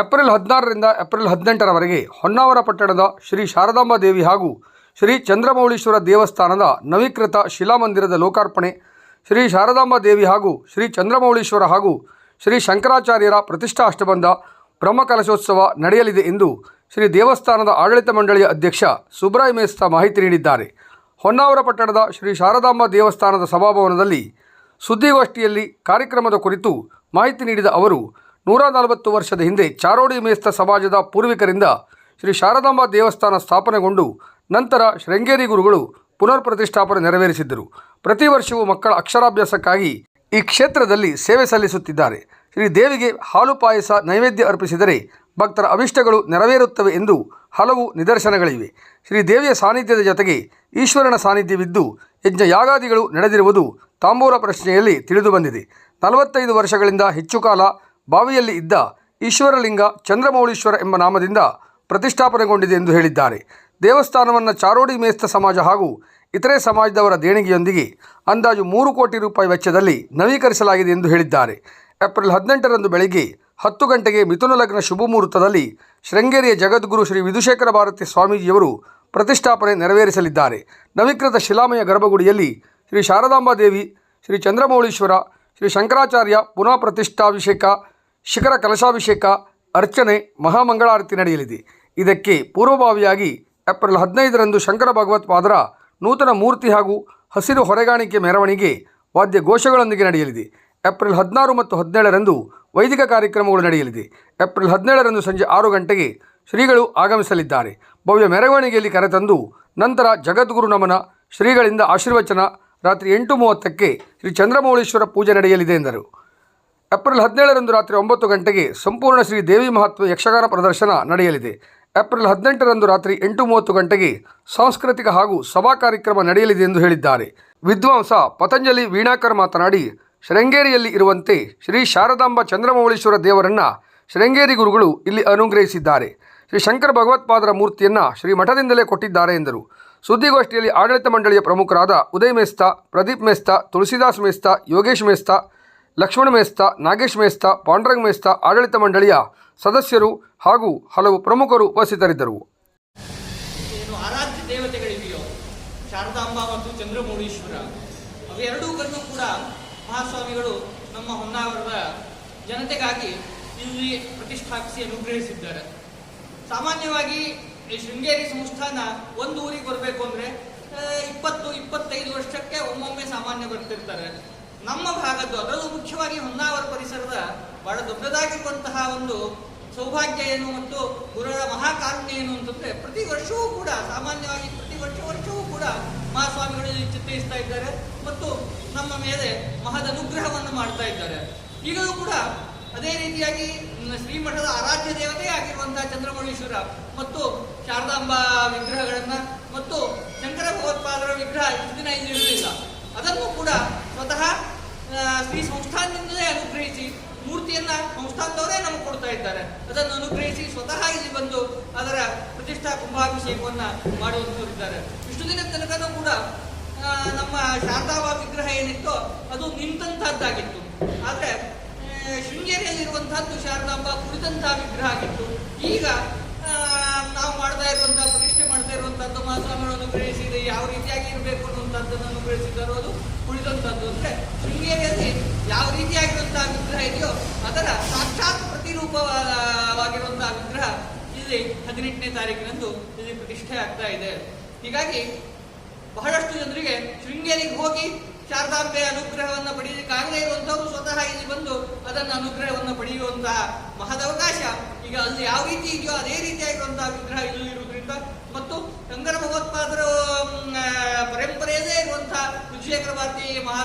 April ಹದಿನಾರರಿಂದ April ಹದಿನೆಂಟರವರೆಗೆ Honnavar ಪಟ್ಟಣದ ಶ್ರೀ ಶಾರದಾಂಬ ದೇವಿ ಹಾಗೂ ಶ್ರೀ ಚಂದ್ರಮೌಳೀಶ್ವರ ದೇವಸ್ಥಾನದ ನವೀಕೃತ ಶಿಲಾಮಂದಿರದ ಲೋಕಾರ್ಪಣೆ, ಶ್ರೀ ಶಾರದಾಂಬ ದೇವಿ ಹಾಗೂ ಶ್ರೀ ಚಂದ್ರಮೌಳೀಶ್ವರ ಹಾಗೂ ಶ್ರೀ ಶಂಕರಾಚಾರ್ಯರ ಪ್ರತಿಷ್ಠಾ ಅಷ್ಟಬಂಧ ಬ್ರಹ್ಮಕಲಶೋತ್ಸವ ನಡೆಯಲಿದೆ ಎಂದು ಶ್ರೀ ದೇವಸ್ಥಾನದ ಆಡಳಿತ ಮಂಡಳಿಯ ಅಧ್ಯಕ್ಷ ಸುಬ್ರಾಯ್ ಮೇಸ್ತಾ ಮಾಹಿತಿ ನೀಡಿದ್ದಾರೆ. ಹೊನ್ನಾವರ ಪಟ್ಟಣದ ಶ್ರೀ ಶಾರದಾಂಬ ದೇವಸ್ಥಾನದ ಸಭಾಭವನದಲ್ಲಿ ಸುದ್ದಿಗೋಷ್ಠಿಯಲ್ಲಿ ಕಾರ್ಯಕ್ರಮದ ಕುರಿತು ಮಾಹಿತಿ ನೀಡಿದ ಅವರು ನೂರ ನಲವತ್ತು ವರ್ಷದ ಹಿಂದೆ ಚಾರೋಡಿ ಮೇಸ್ತ ಸಮಾಜದ ಪೂರ್ವಿಕರಿಂದ ಶ್ರೀ ಶಾರದಾಂಬಾ ದೇವಸ್ಥಾನ ಸ್ಥಾಪನೆಗೊಂಡು ನಂತರ ಶೃಂಗೇರಿ ಗುರುಗಳು ಪುನರ್ ಪ್ರತಿಷ್ಠಾಪನೆ ನೆರವೇರಿಸಿದ್ದರು. ಪ್ರತಿ ವರ್ಷವೂ ಮಕ್ಕಳ ಅಕ್ಷರಾಭ್ಯಾಸಕ್ಕಾಗಿ ಈ ಕ್ಷೇತ್ರದಲ್ಲಿ ಸೇವೆ ಸಲ್ಲಿಸುತ್ತಿದ್ದಾರೆ. ಶ್ರೀ ದೇವಿಗೆ ಹಾಲು ಪಾಯಸ ನೈವೇದ್ಯ ಅರ್ಪಿಸಿದರೆ ಭಕ್ತರ ಅಭಿಷ್ಟಗಳು ನೆರವೇರುತ್ತವೆ ಎಂದು ಹಲವು ನಿದರ್ಶನಗಳಿವೆ. ಶ್ರೀ ದೇವಿಯ ಸಾನ್ನಿಧ್ಯದ ಜೊತೆಗೆ ಈಶ್ವರನ ಸಾನ್ನಿಧ್ಯವಿದ್ದು ಯಜ್ಞ ಯಾಗಾದಿಗಳು ನಡೆದಿರುವುದು ತಾಂಬೂಲ ಪ್ರಶ್ನೆಯಲ್ಲಿ ತಿಳಿದು ಬಂದಿದೆ. ನಲವತ್ತೈದು ವರ್ಷಗಳಿಂದ ಹೆಚ್ಚು ಕಾಲ ಬಾವಿಯಲ್ಲಿ ಇದ್ದ ಈಶ್ವರಲಿಂಗ ಚಂದ್ರಮೌಳೀಶ್ವರ ಎಂಬ ನಾಮದಿಂದ ಪ್ರತಿಷ್ಠಾಪನೆಗೊಂಡಿದೆ ಎಂದು ಹೇಳಿದ್ದಾರೆ. ದೇವಸ್ಥಾನವನ್ನು ಚಾರೋಡಿ ಮೇಸ್ತ ಸಮಾಜ ಹಾಗೂ ಇತರೆ ಸಮಾಜದವರ ದೇಣಿಗೆಯೊಂದಿಗೆ ಅಂದಾಜು ಮೂರು ಕೋಟಿ ರೂಪಾಯಿ ವೆಚ್ಚದಲ್ಲಿ ನವೀಕರಿಸಲಾಗಿದೆ ಎಂದು ಹೇಳಿದ್ದಾರೆ. ಏಪ್ರಿಲ್ ಹದಿನೆಂಟರಂದು ಬೆಳಗ್ಗೆ ಹತ್ತು ಗಂಟೆಗೆ ಮಿಥುನ ಲಗ್ನ ಶುಭ ಮುಹೂರ್ತದಲ್ಲಿ ಶೃಂಗೇರಿಯ ಜಗದ್ಗುರು ಶ್ರೀ ವಿಧುಶೇಖರ ಭಾರತಿ ಸ್ವಾಮೀಜಿಯವರು ಪ್ರತಿಷ್ಠಾಪನೆ ನೆರವೇರಿಸಲಿದ್ದಾರೆ. ನವೀಕೃತ ಶಿಲಾಮಯ ಗರ್ಭಗುಡಿಯಲ್ಲಿ ಶ್ರೀ ಶಾರದಾಂಬಾ ದೇವಿ ಶ್ರೀ ಚಂದ್ರಮೌಳೀಶ್ವರ, ಶ್ರೀ ಶಂಕರಾಚಾರ್ಯ ಪುನಃ ಪ್ರತಿಷ್ಠಾಭಿಷೇಕ ಶಿಖರ ಕಲಶಾಭಿಷೇಕ ಅರ್ಚನೆ ಮಹಾಮಂಗಳಾರತಿ ನಡೆಯಲಿದೆ. ಇದಕ್ಕೆ ಪೂರ್ವಭಾವಿಯಾಗಿ ಏಪ್ರಿಲ್ ಹದಿನೈದರಂದು ಶಂಕರ ಭಗವತ್ಪಾದರ ನೂತನ ಮೂರ್ತಿ ಹಾಗೂ ಹಸಿರು ಹೊರೆಗಾಣಿಕೆ ಮೆರವಣಿಗೆ ವಾದ್ಯ ಘೋಷಗಳೊಂದಿಗೆ ನಡೆಯಲಿದೆ. ಏಪ್ರಿಲ್ ಹದಿನಾರು ಮತ್ತು ಹದಿನೇಳರಂದು ವೈದಿಕ ಕಾರ್ಯಕ್ರಮಗಳು ನಡೆಯಲಿದೆ. ಏಪ್ರಿಲ್ ಹದಿನೇಳರಂದು ಸಂಜೆ ಆರು ಗಂಟೆಗೆ ಶ್ರೀಗಳು ಆಗಮಿಸಲಿದ್ದಾರೆ. ಭವ್ಯ ಮೆರವಣಿಗೆಯಲ್ಲಿ ಕರೆತಂದು ನಂತರ ಜಗದ್ಗುರು ನಮನ, ಶ್ರೀಗಳಿಂದ ಆಶೀರ್ವಚನ, ರಾತ್ರಿ ಎಂಟು ಮೂವತ್ತಕ್ಕೆ ಶ್ರೀ ಚಂದ್ರಮೌಳೇಶ್ವರ ಪೂಜೆ ನಡೆಯಲಿದೆ ಎಂದರು. ಏಪ್ರಿಲ್ ಹದಿನೇಳರಂದು ರಾತ್ರಿ ಒಂಬತ್ತು ಗಂಟೆಗೆ ಸಂಪೂರ್ಣ ಶ್ರೀ ದೇವಿ ಮಹತ್ವ ಯಕ್ಷಗಾನ ಪ್ರದರ್ಶನ ನಡೆಯಲಿದೆ. ಏಪ್ರಿಲ್ ಹದಿನೆಂಟರಂದು ರಾತ್ರಿ ಎಂಟು ಮೂವತ್ತು ಗಂಟೆಗೆ ಸಾಂಸ್ಕೃತಿಕ ಹಾಗೂ ಸಭಾ ಕಾರ್ಯಕ್ರಮ ನಡೆಯಲಿದೆ ಎಂದು ಹೇಳಿದ್ದಾರೆ. ವಿದ್ವಾಂಸ ಪತಂಜಲಿ ವೀಣಾಕರ್ ಮಾತನಾಡಿ, ಶೃಂಗೇರಿಯಲ್ಲಿ ಇರುವಂತೆ ಶ್ರೀ ಶಾರದಾಂಬ ಚಂದ್ರಮೌಳೀಶ್ವರ ದೇವರನ್ನು ಶೃಂಗೇರಿ ಗುರುಗಳು ಇಲ್ಲಿ ಅನುಗ್ರಹಿಸಿದ್ದಾರೆ. ಶ್ರೀ ಶಂಕರ ಭಗವತ್ಪಾದರ ಮೂರ್ತಿಯನ್ನು ಶ್ರೀ ಮಠದಿಂದಲೇ ಕೊಟ್ಟಿದ್ದಾರೆ ಎಂದರು. ಸುದ್ದಿಗೋಷ್ಠಿಯಲ್ಲಿ ಆಡಳಿತ ಮಂಡಳಿಯ ಪ್ರಮುಖರಾದ ಉದಯ್ ಮೇಸ್ತಾ, ಪ್ರದೀಪ್ ಮೇಸ್ತಾ, ತುಳಸಿದಾಸ್ ಮೇಸ್ತಾ, ಯೋಗೇಶ್ ಮೇಸ್ತಾ ಲಕ್ಷ್ಮಣ ಮೇಸ್ತ, ನಾಗೇಶ್ ಮೇಸ್ತ, ಪಾಂಡುರಂಗ್ ಮೇಸ್ತ ಆಡಳಿತ ಮಂಡಳಿಯ ಸದಸ್ಯರು ಹಾಗೂ ಹಲವು ಪ್ರಮುಖರು ಉಪಸ್ಥಿತರಿದ್ದರು. ಆರಾಧ್ಯ ದೇವತೆಗಳಿವೆಯೋ, ಶಾರದಾಂಬ ಮತ್ತು ಚಂದ್ರಮೌಳೀಶ್ವರ ಅವೆರಡೂಗಳನ್ನು ಕೂಡ ಮಹಾಸ್ವಾಮಿಗಳು ನಮ್ಮ ಹೊನ್ನಾವರದ ಜನತೆಗಾಗಿ ಇಲ್ಲಿ ಪ್ರತಿಷ್ಠಾಪಿಸಿ ಅನುಗ್ರಹಿಸಿದ್ದಾರೆ. ಸಾಮಾನ್ಯವಾಗಿ ಈ ಶೃಂಗೇರಿ ಸಂಸ್ಥಾನ ಒಂದು ಊರಿಗೆ ಬರಬೇಕು ಅಂದರೆ ಇಪ್ಪತ್ತು, ಇಪ್ಪತ್ತೈದು ವರ್ಷಕ್ಕೆ ಒಮ್ಮೊಮ್ಮೆ ಸಾಮಾನ್ಯ ಬರ್ತಿರ್ತಾರೆ. ನಮ್ಮ ಭಾಗದ್ದು ಅದರಲ್ಲೂ ಮುಖ್ಯವಾಗಿ ಹೊನ್ನಾವರ ಪರಿಸರದ ಬಹಳ ದೊಡ್ಡದಾಗಿರುವಂತಹ ಒಂದು ಸೌಭಾಗ್ಯ ಏನು ಮತ್ತು ಗುರುಗಳ ಮಹಾಕಾರುಣ್ಯ ಏನು ಅಂತಂದ್ರೆ ಪ್ರತಿ ವರ್ಷವೂ ಕೂಡ, ಸಾಮಾನ್ಯವಾಗಿ ಪ್ರತಿ ವರ್ಷ ವರ್ಷವೂ ಕೂಡ ಮಹಾಸ್ವಾಮಿಗಳು ಚಿತ್ರಿಸ್ತಾ ಇದ್ದಾರೆ ಮತ್ತು ನಮ್ಮ ಮೇಲೆ ಮಹದ ಅನುಗ್ರಹವನ್ನು ಮಾಡ್ತಾ ಇದ್ದಾರೆ. ಈಗಲೂ ಕೂಡ ಅದೇ ರೀತಿಯಾಗಿ ಶ್ರೀಮಠದ ಆರಾಧ್ಯ ದೇವತೆ ಆಗಿರುವಂತಹ ಚಂದ್ರಮೌಳೀಶ್ವರ ಮತ್ತು ಶಾರದಾಂಬಾ ವಿಗ್ರಹಗಳನ್ನ ಮತ್ತು ಶಂಕರ ಭಗವತ್ಪಾದರ ವಿಗ್ರಹ ದಿನ ಇಲ್ಲಿ ಇರಲಿಲ್ಲ ಅದನ್ನು ಕೂಡ ಸ್ವತಃ ಆ, ಶ್ರೀ ಸಂಸ್ಥಾನದಿಂದಲೇ ಅನುಗ್ರಹಿಸಿ ಮೂರ್ತಿಯನ್ನ ಸಂಸ್ಥಾನದವರೇ ನಮಗೆ ಕೊಡ್ತಾ ಇದ್ದಾರೆ ಅದನ್ನು ಅನುಗ್ರಹಿಸಿ ಸ್ವತಃ ಇಲ್ಲಿ ಬಂದು ಅದರ ಪ್ರತಿಷ್ಠಾ ಕುಂಭಾಭಿಷೇಕವನ್ನು ಮಾಡುವಂತವರಿದ್ದಾರೆ ಇಷ್ಟು ದಿನ ತನಕನೂ ಕೂಡ ನಮ್ಮ ಶಾರದಾವ ವಿಗ್ರಹ ಏನಿತ್ತೋ ಅದು ನಿಂತಂತಹದ್ದಾಗಿತ್ತು. ಆದರೆ ಶೃಂಗೇರಿಯಲ್ಲಿರುವಂತಹದ್ದು ಶಾರದಾಂಬ ಕುಳಿತಂತಹ ವಿಗ್ರಹ ಆಗಿತ್ತು. ಈಗ ಮಾಡ್ತಾ ಇರುವಂತಹ ಪ್ರತಿಷ್ಠೆ ಮಾಡ್ತಾ ಇರುವಂತಹದ್ದು ಮಹಾಸ್ವಾಮಿಗಳು ಅನುಗ್ರಹಿಸಿದೆ ಯಾವ ರೀತಿಯಾಗಿ ಇರಬೇಕು ಅನ್ನುವಂಥದ್ದನ್ನು ಅನುಗ್ರಹಿಸಿದ್ದಾರೋ ಅದು ಉಳಿದಂಥದ್ದು ಅಂದ್ರೆ, ಶೃಂಗೇರಿಯಲ್ಲಿ ಯಾವ ರೀತಿಯಾಗಿರುವಂತಹ ವಿಗ್ರಹ ಇದೆಯೋ ಅದರ ಸಾಕ್ಷಾತ್ ಪ್ರತಿರೂಪವಾಗಿರುವಂತಹ ವಿಗ್ರಹ ಇಲ್ಲಿ ಹದಿನೆಂಟನೇ ತಾರೀಕಿನಂದು ಇಲ್ಲಿ ಪ್ರತಿಷ್ಠೆ ಆಗ್ತಾ ಇದೆ. ಹೀಗಾಗಿ ಬಹಳಷ್ಟು ಜನರಿಗೆ ಶೃಂಗೇರಿಗೆ ಹೋಗಿ ಶಾರದಾಂಬೆಯ ಅನುಗ್ರಹವನ್ನು ಪಡೆಯಲಿಕ್ಕಾಗದೇ ಇರುವಂತವರು ಸ್ವತಃ ಇಲ್ಲಿ ಬಂದು ಅದನ್ನು ಅನುಗ್ರಹವನ್ನು ಪಡೆಯುವಂತಹ ಮಹದವಕಾಶ ಈಗ ಅಲ್ಲಿ ಯಾವ ರೀತಿ ಇದೆಯೋ ಅದೇ ರೀತಿಯಾಗಿರುವಂತಹ ವಿಗ್ರಹ ಇಲ್ಲಿ ಇರುವುದರಿಂದ ಮತ್ತು ಶಂಕರ ಭಗವತ್ಪಾದರ ಪರಂಪರೆಯಲ್ಲೇ ಇರುವಂತಹ ವಿಜಯಕರ ಭಾರತಿ ಮಹಾ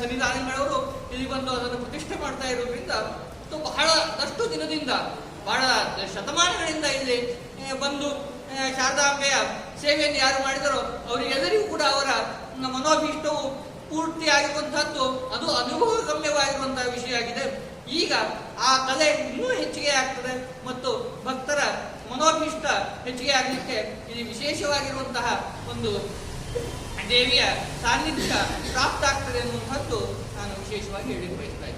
ಸನ್ನಿಧಾನಗಳವರು ಇಲ್ಲಿ ಬಂದು ಅದನ್ನು ಪ್ರತಿಷ್ಠೆ ಮಾಡ್ತಾ ಇರೋದ್ರಿಂದ ಮತ್ತು ಬಹಳಷ್ಟು ದಿನದಿಂದ, ಬಹಳ ಶತಮಾನಗಳಿಂದ ಇಲ್ಲಿ ಬಂದು ಶಾರದಾಂಬೆಯ ಸೇವೆಯನ್ನು ಯಾರು ಮಾಡಿದರೋ ಅವರಿಗೆಲ್ಲರಿಗೂ ಕೂಡ ಅವರ ಮನೋಭೀಷ್ಟವು ಪೂರ್ತಿ ಆಗಿರುವಂತಹದ್ದು ಅದು ಅನುಭವ ಗಮ್ಯವಾಗಿರುವಂತಹ ವಿಷಯ ಆಗಿದೆ. ಈಗ ಆ ಕಲೆ ಇನ್ನೂ ಹೆಚ್ಚಿಗೆ ಆಗ್ತದೆ ಮತ್ತು ಭಕ್ತರ ಮನೋಭಿಷ್ಟ ಹೆಚ್ಚಿಗೆ ಆಗಲಿಕ್ಕೆ ಇದು ವಿಶೇಷವಾಗಿರುವಂತಹ ಒಂದು ದೇವಿಯ ಸಾನ್ನಿಧ್ಯ ಪ್ರಾಪ್ತ ಆಗ್ತದೆ ಅನ್ನುವಂಥದ್ದು ನಾನು ವಿಶೇಷವಾಗಿ ಹೇಳಿ ಬಯಸ್ತೇನೆ